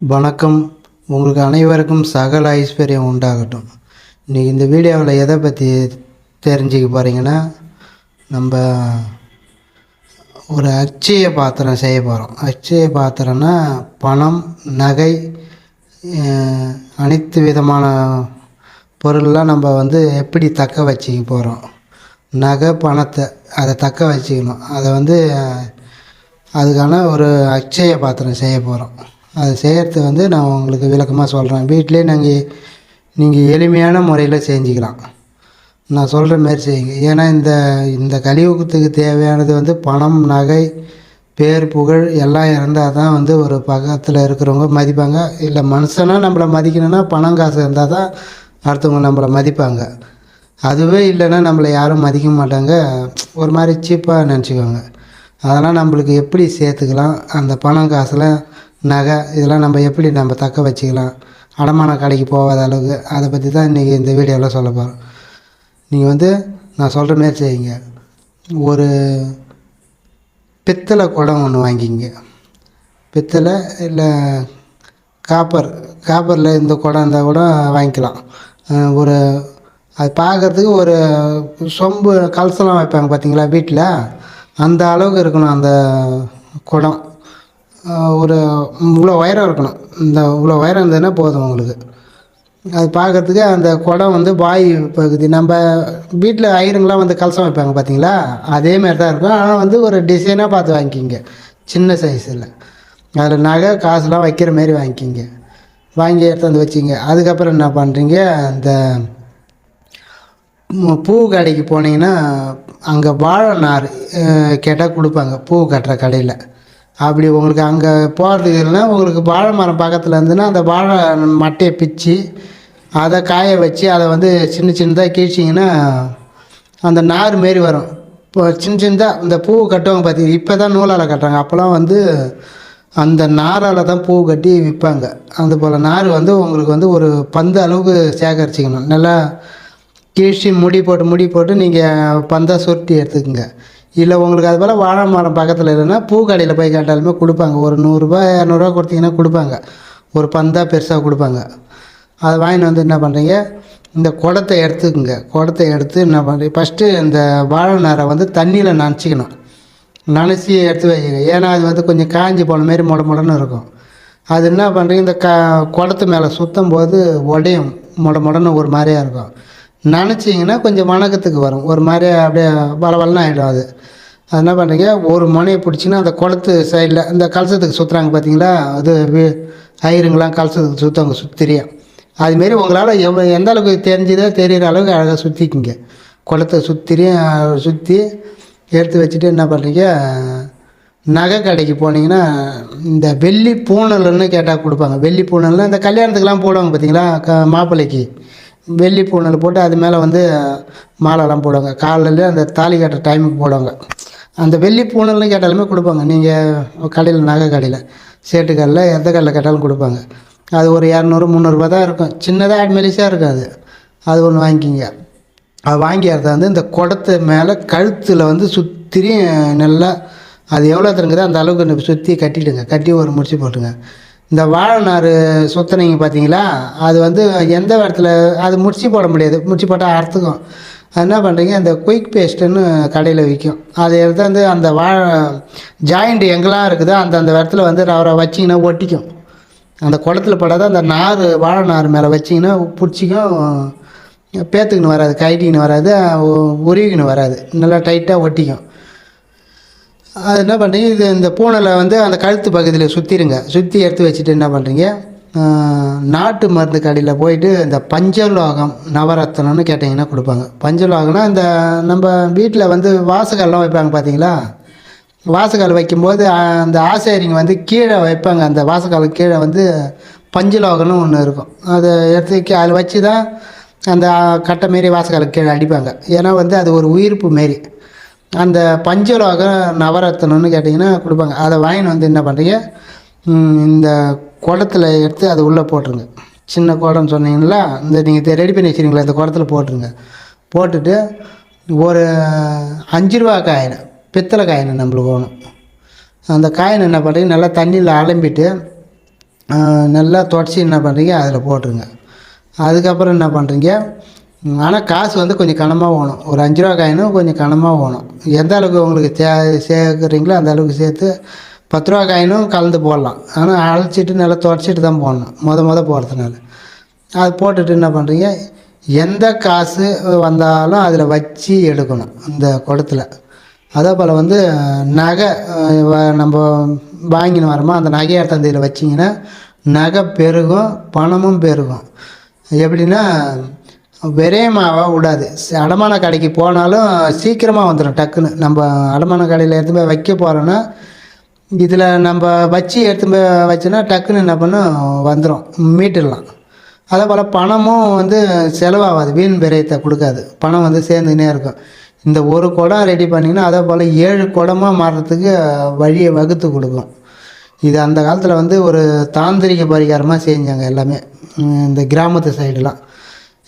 வணக்கம். உங்களுக்கு அனைவருக்கும் சகல ஐஸ்வர்யம் உண்டாகட்டும். இன்றைக்கி இந்த வீடியோவில் எதை பற்றி தெரிஞ்சுக்க போகிறீங்கன்னா நம்ம ஒரு அட்சய பாத்திரம் செய்ய போகிறோம் அட்சய பாத்திரம்னா பணம் நகை அனைத்து விதமான பொருள்லாம் நம்ம வந்து எப்படி தக்க வச்சுக்க போகிறோம் நகை பணத்தை அதை தக்க வச்சுக்கணும். அதை வந்து அதுக்கான ஒரு அட்சய பாத்திரம் செய்ய போகிறோம் அது செய்கிறது வந்து நான் உங்களுக்கு விளக்கமாக சொல்கிறேன் வீட்டிலே நாங்கள் நீங்கள் எளிமையான முறையில் செஞ்சுக்கலாம். நான் சொல்கிற மாதிரி செய்யுங்க. ஏன்னா இந்த இந்த கலியுகத்துக்கு தேவையானது வந்து பணம் நகை பேர் புகழ் எல்லாம் இருந்தால் தான் வந்து ஒரு பக்கத்தில் இருக்கிறவங்க மதிப்பாங்க. இல்லை மனுஷனாக நம்மளை மதிக்கணும்னா பணம் காசு இருந்தால் தான் அடுத்தவங்க நம்மளை மதிப்பாங்க. அதுவே இல்லைன்னா நம்மளை யாரும் மதிக்க மாட்டாங்க. ஒரு மாதிரி சீப்பாக நினச்சிக்குவாங்க அதெல்லாம் நம்மளுக்கு எப்படி சேர்த்துக்கலாம்? அந்த பணம் காசுலாம் நகை இதெல்லாம் நம்ம எப்படி நம்ம தக்க வச்சுக்கலாம்? அடமான கடைக்கு போகாத அளவுக்கு. அதை பற்றி தான் இன்றைக்கி இந்த வீடியோவில் சொல்ல போகிறோம் நீங்கள் வந்து நான் சொல்கிற மாரி செய்யுங்க. ஒரு பித்தளை குடம் ஒன்று வாங்கிங்க. பித்தளை இல்லை காப்பர். காப்பரில் இந்த குடம் இருந்தால் கூட வாங்கிக்கலாம். ஒரு அது பார்க்குறதுக்கு ஒரு சொம்பு கலசலாம் வைப்பாங்க பார்த்தீங்களா வீட்டில் அந்த அளவுக்கு இருக்கணும் அந்த குடம். ஒரு இவ்வளோ உயரம் இருக்கணும். இந்த இவ்வளோ உயரம் இருந்ததுன்னா போதும் உங்களுக்கு. அது பார்க்குறதுக்கு அந்த குடம் வந்து பாய் பகுதி நம்ம வீட்டில் ஐயருங்களாம் வந்து கலசம் வைப்பாங்க பார்த்தீங்களா? அதே மாதிரி தான் இருக்கும். ஆனால் வந்து ஒரு டிசைனாக பார்த்து வாங்கிக்கிங்க. சின்ன சைஸில் அதில் நகை காசுலாம் வைக்கிற மாரி வாங்கிக்கிங்க. வாங்கி எடுத்து வந்து வச்சிங்க. அதுக்கப்புறம் என்ன பண்ணுறீங்க அந்த பூ கடைக்கு போனீங்கன்னா அங்கே வாழை நார் கேட்டால் கொடுப்பாங்க. பூ கட்டுற கடையில். அப்படி உங்களுக்கு அங்கே போகிறதுக்கு இல்லைன்னா உங்களுக்கு வாழை மரம் பக்கத்தில் இருந்துன்னா அந்த வாழை மட்டையை பிச்சு அதை காய வச்சு அதை வந்து சின்ன சின்னதாக கீழ்ச்சிங்கன்னா அந்த நார் மாரி வரும். இப்போ சின்ன சின்னதாக இந்த பூ கட்டுவாங்க பார்த்தீங்க இப்போ தான் நூலால் கட்டுறாங்க. அப்போல்லாம் வந்து அந்த நாரால் தான் பூ கட்டி விற்பாங்க. அது போல் நார் வந்து உங்களுக்கு வந்து ஒரு பந்து அளவுக்கு சேகரிச்சிக்கணும். நல்லா கீழ்ச்சி முடி போட்டு முடி போட்டு நீங்கள் பந்தாக சுருட்டி எடுத்துக்கோங்க. இல்லை உங்களுக்கு அது போல் வாழை மரம் பக்கத்தில் இல்லைன்னா பூ கடையில் போய் கேட்டாலுமே கொடுப்பாங்க. ஒரு நூறுரூபா இரநூறுவா கொடுத்தீங்கன்னா கொடுப்பாங்க. ஒரு பந்தாக பெருசாக கொடுப்பாங்க. அதை வாங்கிட்டு வந்து என்ன பண்ணுறீங்க இந்த குடத்தை எடுத்துக்கோங்க. குடத்தை எடுத்து என்ன பண்ணுறீங்க ஃபஸ்ட்டு இந்த வாழை நாரை வந்து தண்ணியில் நனைச்சிக்கணும். நனைச்சி எடுத்து வைங்க. ஏன்னா அது வந்து கொஞ்சம் காஞ்சி போன மாரி முட முடன்னு இருக்கும். அது என்ன பண்ணுறீங்க இந்த க குடத்து மேலே சுற்றும் போது உடையும் முட முடன்னு ஒரு மாதிரியாக இருக்கும். நினச்சிங்கன்னா கொஞ்சம் வணக்கத்துக்கு வரும். ஒரு மாதிரி அப்படியே வளவலன்னு ஆகிடும் அது. அது என்ன பண்ணுறீங்க ஒரு முனையை பிடிச்சின்னா அந்த குளத்து சைடில் இந்த கலசத்துக்கு சுற்றுறாங்க பார்த்தீங்களா அது ஐயருங்களாம் கலசத்துக்கு சுற்றவங்க சுத்திரியும் அதுமாரி உங்களால் எவ்வளோ எந்த அளவுக்கு தெரிஞ்சதோ தெரிகிற அளவுக்கு அழகாக சுற்றிக்கிங்க குளத்தை சுற்றிரியும் சுற்றி எடுத்து வச்சுட்டு என்ன பண்ணுறீங்க நகை கடைக்கு போனீங்கன்னா இந்த வெள்ளி பூணல்னு கேட்டால் கொடுப்பாங்க. வெள்ளி பூணல்னு இந்த கல்யாணத்துக்கெலாம் போடுவாங்க பார்த்தீங்களா க மாப்பிள்ளைக்கு. வெள்ளி பூனல் போட்டு அது மேலே வந்து மாலைலாம் போடுவாங்க. காலையில் அந்த தாலி கட்டுற டைமுக்கு போடுவாங்க. அந்த வெள்ளி பூனல்னு கேட்டாலுமே கொடுப்பாங்க. நீங்கள் கடையில் நகை கடையில் சேட்டு கடையில் எந்த கடையில் கேட்டாலும் கொடுப்பாங்க. அது ஒரு இரநூறு முந்நூறுபா தான் இருக்கும். சின்னதாக அட்மெலிஸாக இருக்கும் அது அது ஒன்று வாங்கிக்கிங்க. அது வாங்கிறத வந்து இந்த குடத்து மேலே கழுத்தில் வந்து சுற்றி நல்லா அது எவ்வளோ தருங்குதோ அந்த அளவுக்கு சுற்றி கட்டிவிடுங்க கட்டி ஒரு முடிச்சு போட்டுங்க இந்த வாழைநாறு நார் சுற்றுனீங்க பார்த்தீங்களா அது வந்து எந்த இடத்துல அது முடிச்சு போட முடியாது. முடிச்சு போட்டால் அறுத்துக்கும். அது என்ன பண்ணுறீங்க அந்த குயிக் பேஸ்ட்டுன்னு கடையில் விற்கும் அதை எடுத்து வந்து அந்த வாழை ஜாயிண்ட் எங்கெல்லாம் இருக்குதோ அந்த அந்த இடத்துல வந்து ரவரை வச்சிங்கன்னா ஒட்டிக்கும். அந்த குளத்துல படாத அந்த நார் வாழை நார் மேலே வச்சிங்கன்னா பிடிச்சிக்கும். பேத்துக்கின்னு வராது கைட்டிக்கின்னு வராது உருவிக்கின்னு வராது. நல்லா டைட்டாக ஒட்டிக்கும். அது என்ன பண்ணுறீங்க இது இந்த பூனலை வந்து அந்த கழுத்து பகுதியில் சுற்றிடுங்க சுற்றி எடுத்து வச்சுட்டு என்ன பண்ணுறீங்க நாட்டு மருந்து கடையில் போயிட்டு இந்த பஞ்சலோகம் நவரத்னம்னு கேட்டிங்கன்னா கொடுப்பாங்க. பஞ்சலோகம்னா இந்த நம்ம வீட்டில் வந்து வாசகல்லாம் வைப்பாங்க பார்த்தீங்களா வாசக்கால் வைக்கும்போது அந்த ஆசாரிங்க வந்து கீழே வைப்பாங்க. அந்த வாசக்கால் கீழே வந்து பஞ்சலோகம்னு ஒன்று இருக்கும். அதை எடுத்து அதில் வச்சு தான் அந்த கட்டை மாரி வாசகாலுக்கு கீழே அடிப்பாங்க. ஏன்னா வந்து அது ஒரு உயிர்ப்பு மாரி. அந்த பஞ்சலோக நவரத்னம்னு கேட்டிங்கன்னா கொடுப்பாங்க. அதை வாங்கின்னு வந்து என்ன பண்ணுறீங்க இந்த குடத்துல எடுத்து அது உள்ளே போட்டுருங்க. சின்ன குடம்னு சொன்னீங்களா இந்த நீங்கள் ரெடி பண்ணி வச்சுருங்களா இந்த குடத்துல போட்டுருங்க. போட்டுட்டு ஒரு அஞ்சு ரூபா காயின் பித்தளை காயின் நம்மளுக்கு வேணும். அந்த காயின் என்ன பண்ணுறீங்க நல்லா தண்ணியில் அலம்பிட்டு நல்லா தொடச்சி என்ன பண்ணுறீங்க அதில் போட்டுருங்க. அதுக்கப்புறம் என்ன பண்ணுறீங்க ஆனால் காசு வந்து கொஞ்சம் கனமாக வேணும் ஒரு அஞ்சு ரூபா காயினும் கொஞ்சம் கனமாக வேணும் எந்த அளவுக்கு உங்களுக்கு சே சேர்க்குறீங்களோ அந்த அளவுக்கு சேர்த்து பத்து ரூபா காயினும் கலந்து போடலாம். ஆனால் அழைச்சிட்டு நல்லா தொடச்சிட்டு தான் போடணும். மொதல் மொதல் போடுறதுனால. அது போட்டுட்டு என்ன பண்ணுறீங்க எந்த காசு வந்தாலும் அதில் வச்சு எடுக்கணும் இந்த குடத்துல. அதே போல் வந்து நகை வ- நம்ம வாங்கின்னு வரோமோ அந்த நகையை எடுத்து வச்சிங்கன்னா நகை பெருகும் பணமும் பெருகும். எப்படின்னா விரயமாக விடாது. அடமான கடைக்கு போனாலும் சீக்கிரமாக வந்துடும் டக்குன்னு. நம்ம அடமான கடையில் எடுத்து போய் வைக்க போகிறோன்னா இதில் நம்ம வச்சு எடுத்து போய் வச்சோன்னா டக்குன்னு என்ன பண்ணும் வந்துடும் மீட்டுடலாம். அதே போல் பணமும் வந்து செலவாகாது. வீண் விரயத்தை கொடுக்காது. பணம் வந்து சேர்ந்துக்கினே இருக்கும். இந்த ஒரு குடம் ரெடி பண்ணிங்கன்னா அதே போல் ஏழு குடமாக மாறுறதுக்கு வழியை வகுத்து கொடுக்கும். இது அந்த காலத்தில் வந்து ஒரு தாந்திரிக பரிகாரமாக செஞ்சாங்க எல்லாமே. இந்த கிராமத்து சைடெலாம்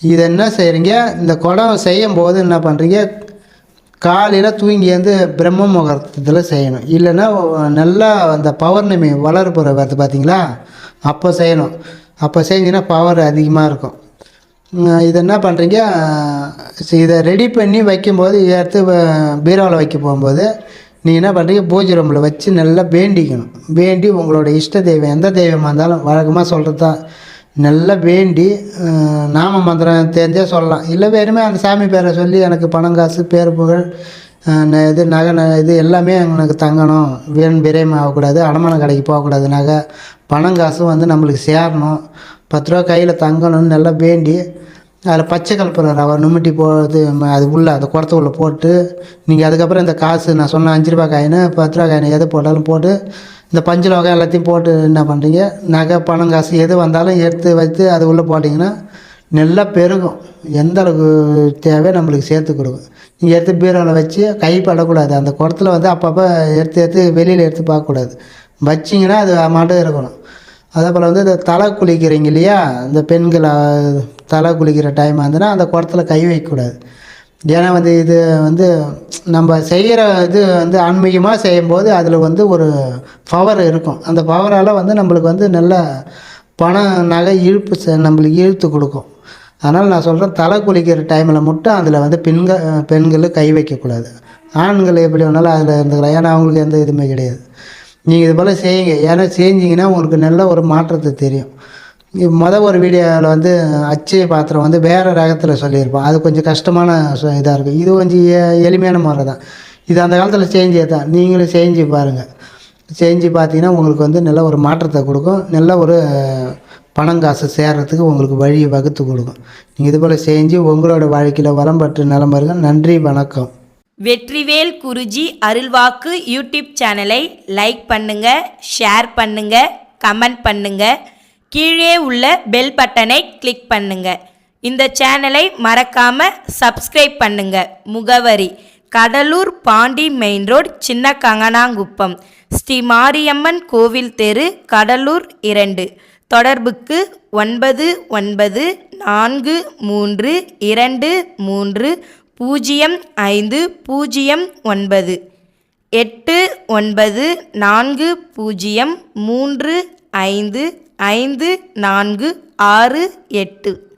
இது என்ன செய்கிறீங்க இந்த குடம் செய்யும் போது என்ன பண்ணுறீங்க காலையில் தூங்கி வந்து பிரம்ம முகூர்த்தத்தில் செய்யணும். இல்லைன்னா நல்லா அந்த பௌர்ணமி வளர்ப்புற வருது பார்த்தீங்களா அப்போ செய்யணும். அப்போ செஞ்சிங்கன்னா பவர் அதிகமாக இருக்கும். இதை இது என்ன பண்ணுறீங்க இதை ரெடி பண்ணி வைக்கும்போது எடுத்து பீரோவில் வைக்க போகும்போது நீங்கள் என்ன பண்ணுறீங்க பூஜை ரூமில் வச்சு நல்லா வேண்டிக்கணும். வேண்டி உங்களோட இஷ்ட தெய்வம் எந்த தெய்வமாக இருந்தாலும் வழக்கமாக சொல்கிறது தான் நல்லா வேண்டி நாம மந்திரம் தெரிஞ்சே சொல்லலாம். இல்லை வெறுமே அந்த சாமி பேரை சொல்லி எனக்கு பணம் காசு பேர் புகழ் ந- இது நகை இது எல்லாமே எனக்கு தங்கணும். வீண் விரயம் ஆகக்கூடாது அடமான கடைக்கு போகக்கூடாது. நகை பணம் காசும் வந்து நம்மளுக்கு சேரணும். பத்து ரூபா கையில் தங்கணும்னு நல்லா வேண்டி அதில் பச்சை கலப்பரம் ரவை நுமிட்டி போகிறது அது உள்ளே அந்த குடத்துக்குள்ளே போட்டு நீங்கள் அதுக்கப்புறம் இந்த காசு நான் சொன்ன அஞ்சு ரூபா காயினு பத்து ரூபா காயினு எது போட்டாலும் போட்டு இந்த பஞ்சில் வகை எல்லாத்தையும் போட்டு என்ன பண்ணுறீங்க? நகை பணம் காசு எது வந்தாலும் எடுத்து வைத்து அது உள்ளே போட்டிங்கன்னா நல்லா பெருகும். எந்த அளவுக்கு தேவையோ நம்மளுக்கு சேர்த்து கொடுக்கும். நீங்கள் எடுத்து பீரோவில் வச்சு கை படக்கூடாது. அந்த குடத்துல வந்து அப்பப்போ எடுத்து எடுத்து வெளியில் எடுத்து பார்க்கக்கூடாது. வச்சிங்கன்னா அது மாட்டும் இருக்கணும். அதே போல் வந்து இந்த தலை குளிக்கிறீங்க இல்லையா? இந்த பெண்கள் தலை குளிக்கிற டைம் வந்துன்னா அந்த குடத்துல கை வைக்கக்கூடாது. ஏன்னா வந்து இது வந்து நம்ம செய்கிற இது வந்து ஆன்மீகமாக செய்யும்போது அதில் வந்து ஒரு பவர் இருக்கும். அந்த பவரால் வந்து நம்மளுக்கு வந்து நல்ல பணம் நகை இழுப்பு நம்மளுக்கு இழுத்து கொடுக்கும். அதனால் நான் சொல்கிறேன் தலை குளிக்கிற டைமில் மட்டும் அதில் வந்து பெண்கள் பெண்கள் கை வைக்கக்கூடாது ஆண்கள் எப்படி வேணாலும் அதில் இருந்துக்கலாம். ஏன்னா அவங்களுக்கு எந்த இதுவுமே கிடையாது. நீங்கள் இது போல் செய்யுங்க. ஏன்னா செஞ்சிங்கன்னா உங்களுக்கு நல்ல ஒரு மாற்றத்தை தெரியும். மொதல் ஒரு வீடியோவில் வந்து அச்சய பாத்திரம் வந்து வேறு ரகத்தில் சொல்லியிருப்போம் அது கொஞ்சம் கஷ்டமான இதாக இருக்கும் இது கொஞ்சம் எ- எளிமையான முறை தான். இது அந்த காலத்தில் செஞ்சே தான். நீங்களும் செஞ்சு பாருங்கள் செஞ்சு பார்த்தீங்கன்னா உங்களுக்கு வந்து நல்ல ஒரு மாற்றத்தை கொடுக்கும். நல்ல ஒரு பணம் காசு சேர்கிறதுக்கு உங்களுக்கு வழியை வகுத்து கொடுக்கும். நீங்கள் இது போல் செஞ்சு உங்களோட வாழ்க்கையில் வளம் பெற்று நலம் பாருங்கள் நன்றி வணக்கம். வெற்றிவேல் குருஜி அருள்வாக்கு யூடியூப் சேனலை லைக் பண்ணுங்கள் ஷேர் பண்ணுங்கள் கமெண்ட் பண்ணுங்கள் கீழே உள்ள பெல் பட்டனை கிளிக் பண்ணுங்க. இந்த சேனலை மறக்காம சப்ஸ்கிரைப் பண்ணுங்க. முகவரி கடலூர் பாண்டி மெயின் ரோட் சின்ன கங்கனாங்குப்பம் ஸ்ரீ மாரியம்மன் கோவில் தெரு கடலூர் இரண்டு. தொடர்புக்கு ஒன்பது ஒன்பது நான்கு மூன்று இரண்டு மூன்று பூஜ்ஜியம் ஐந்து பூஜ்ஜியம் ஒன்பது. எட்டு ஒன்பது நான்கு பூஜ்ஜியம் மூன்று ஐந்து ஐந்து நான்கு ஆறு எட்டு.